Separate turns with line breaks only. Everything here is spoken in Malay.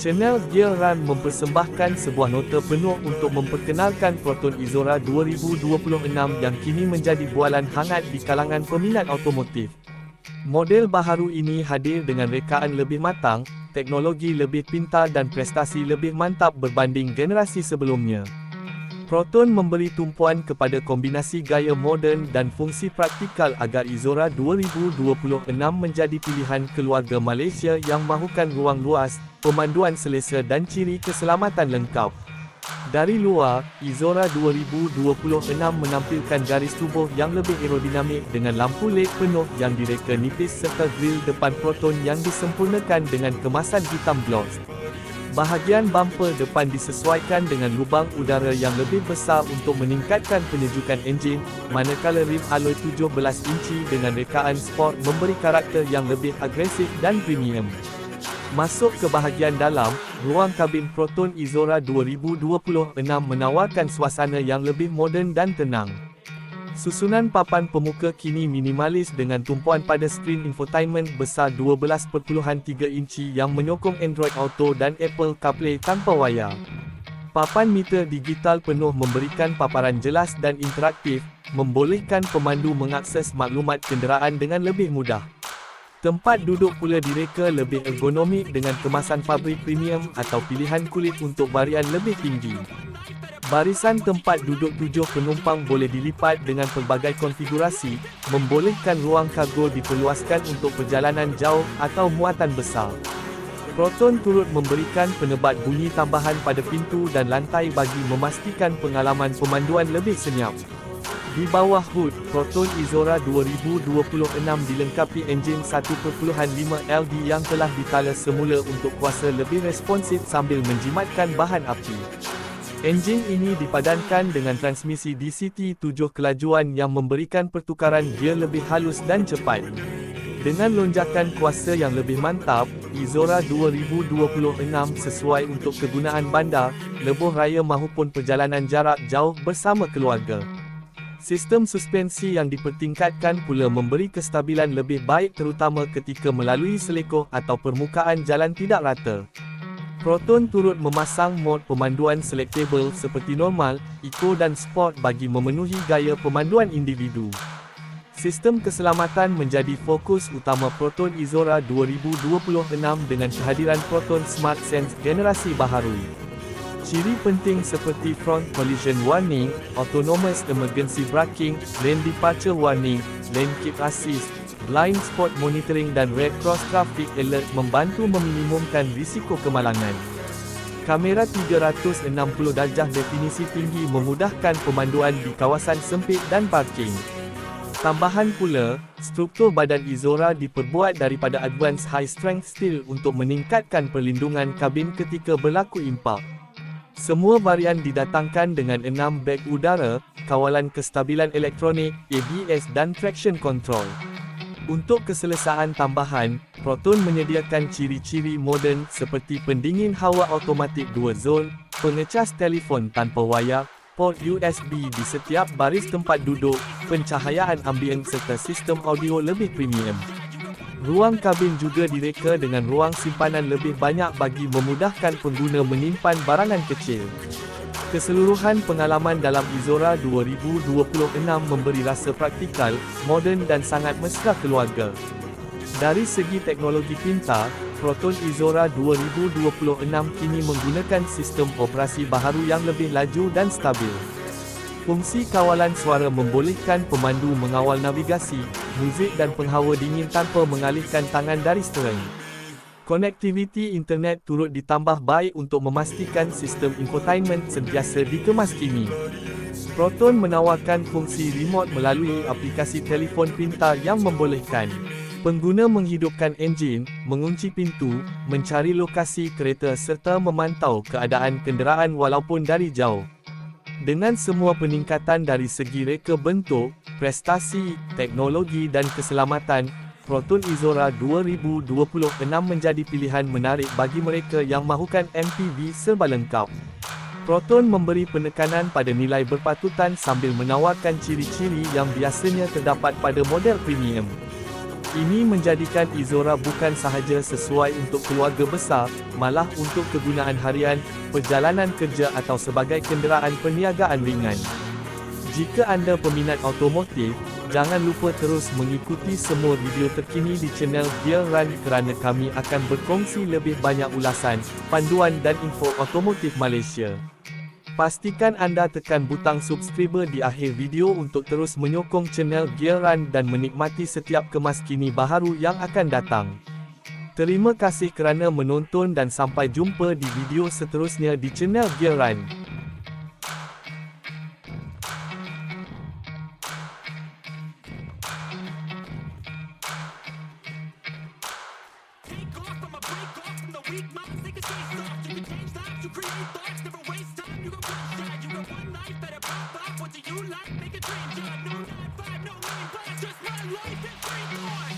Channel Gear Run mempersembahkan sebuah nota penuh untuk memperkenalkan Proton Izora 2026 yang kini menjadi bualan hangat di kalangan peminat automotif. Model baharu ini hadir dengan rekaan lebih matang, teknologi lebih pintar dan prestasi lebih mantap berbanding generasi sebelumnya. Proton memberi tumpuan kepada kombinasi gaya moden dan fungsi praktikal agar Izora 2026 menjadi pilihan keluarga Malaysia yang mahukan ruang luas, pemanduan selesa dan ciri keselamatan lengkap. Dari luar, Izora 2026 menampilkan garis tubuh yang lebih aerodinamik dengan lampu LED penuh yang direka nipis serta grill depan Proton yang disempurnakan dengan kemasan hitam gloss. Bahagian bumper depan disesuaikan dengan lubang udara yang lebih besar untuk meningkatkan penyejukan enjin, manakala rim alloy 17 inci dengan rekaan sport memberi karakter yang lebih agresif dan premium. Masuk ke bahagian dalam, ruang kabin Proton Izora 2026 menawarkan suasana yang lebih moden dan tenang. Susunan papan pemuka kini minimalis dengan tumpuan pada skrin infotainment besar 12.3 inci yang menyokong Android Auto dan Apple CarPlay tanpa wayar. Papan meter digital penuh memberikan paparan jelas dan interaktif, membolehkan pemandu mengakses maklumat kenderaan dengan lebih mudah. Tempat duduk pula direka lebih ergonomik dengan kemasan fabrik premium atau pilihan kulit untuk varian lebih tinggi. Barisan tempat duduk tujuh penumpang boleh dilipat dengan pelbagai konfigurasi, membolehkan ruang kargo diperluaskan untuk perjalanan jauh atau muatan besar. Proton turut memberikan penebat bunyi tambahan pada pintu dan lantai bagi memastikan pengalaman pemanduan lebih senyap. Di bawah hood, Proton Izora 2026 dilengkapi enjin 1.5 LD yang telah ditala semula untuk kuasa lebih responsif sambil menjimatkan bahan api. Enjin ini dipadankan dengan transmisi DCT 7 kelajuan yang memberikan pertukaran gear lebih halus dan cepat. Dengan lonjakan kuasa yang lebih mantap, Izora 2026 sesuai untuk kegunaan bandar, lebuh raya maupun perjalanan jarak jauh bersama keluarga. Sistem suspensi yang dipertingkatkan pula memberi kestabilan lebih baik terutama ketika melalui selekoh atau permukaan jalan tidak rata. Proton turut memasang mod pemanduan selectable seperti normal, eco dan sport bagi memenuhi gaya pemanduan individu. Sistem keselamatan menjadi fokus utama Proton Izora 2026 dengan kehadiran Proton Smart Sense generasi baharu. Ciri penting seperti front collision warning, autonomous emergency braking, lane departure warning, lane keep assist, blind spot monitoring dan red cross traffic alert membantu meminimumkan risiko kemalangan. Kamera 360 darjah definisi tinggi memudahkan pemanduan di kawasan sempit dan parking. Tambahan pula, struktur badan Izora diperbuat daripada advanced high strength steel untuk meningkatkan perlindungan kabin ketika berlaku impak. Semua varian didatangkan dengan 6 beg udara, kawalan kestabilan elektronik, ABS dan traction control. Untuk keselesaan tambahan, Proton menyediakan ciri-ciri moden seperti pendingin hawa automatik dua zon, pengecas telefon tanpa wayar, port USB di setiap baris tempat duduk, pencahayaan ambient serta sistem audio lebih premium. Ruang kabin juga direka dengan ruang simpanan lebih banyak bagi memudahkan pengguna menyimpan barangan kecil. Keseluruhan pengalaman dalam Izora 2026 memberi rasa praktikal, moden dan sangat mesra keluarga. Dari segi teknologi pintar, Proton Izora 2026 kini menggunakan sistem operasi baharu yang lebih laju dan stabil. Fungsi kawalan suara membolehkan pemandu mengawal navigasi, muzik dan penghawa dingin tanpa mengalihkan tangan dari steering. Konektiviti internet turut ditambah baik untuk memastikan sistem infotainment sentiasa dikemas kini. Proton menawarkan fungsi remote melalui aplikasi telefon pintar yang membolehkan pengguna menghidupkan enjin, mengunci pintu, mencari lokasi kereta serta memantau keadaan kenderaan walaupun dari jauh. Dengan semua peningkatan dari segi reka bentuk, prestasi, teknologi dan keselamatan, Proton Izora 2026 menjadi pilihan menarik bagi mereka yang mahukan MPV serba lengkap. Proton memberi penekanan pada nilai berpatutan sambil menawarkan ciri-ciri yang biasanya terdapat pada model premium. Ini menjadikan Izora bukan sahaja sesuai untuk keluarga besar, malah untuk kegunaan harian, perjalanan kerja atau sebagai kenderaan perniagaan ringan. Jika anda peminat automotif, jangan lupa terus mengikuti semua video terkini di channel Gear Run kerana kami akan berkongsi lebih banyak ulasan, panduan dan info otomotif Malaysia. Pastikan anda tekan butang subscriber di akhir video untuk terus menyokong channel Run dan menikmati setiap kemas kini baharu yang akan datang. Terima kasih kerana menonton dan sampai jumpa di video seterusnya di channel Gear Run. weak minds, they can stay soft. You can change lives, you create thoughts, never waste. You got one shot, you got one life, better pop off. What do you like? Make a dream job. No 9 5, no 9 5, just my life and free thoughts.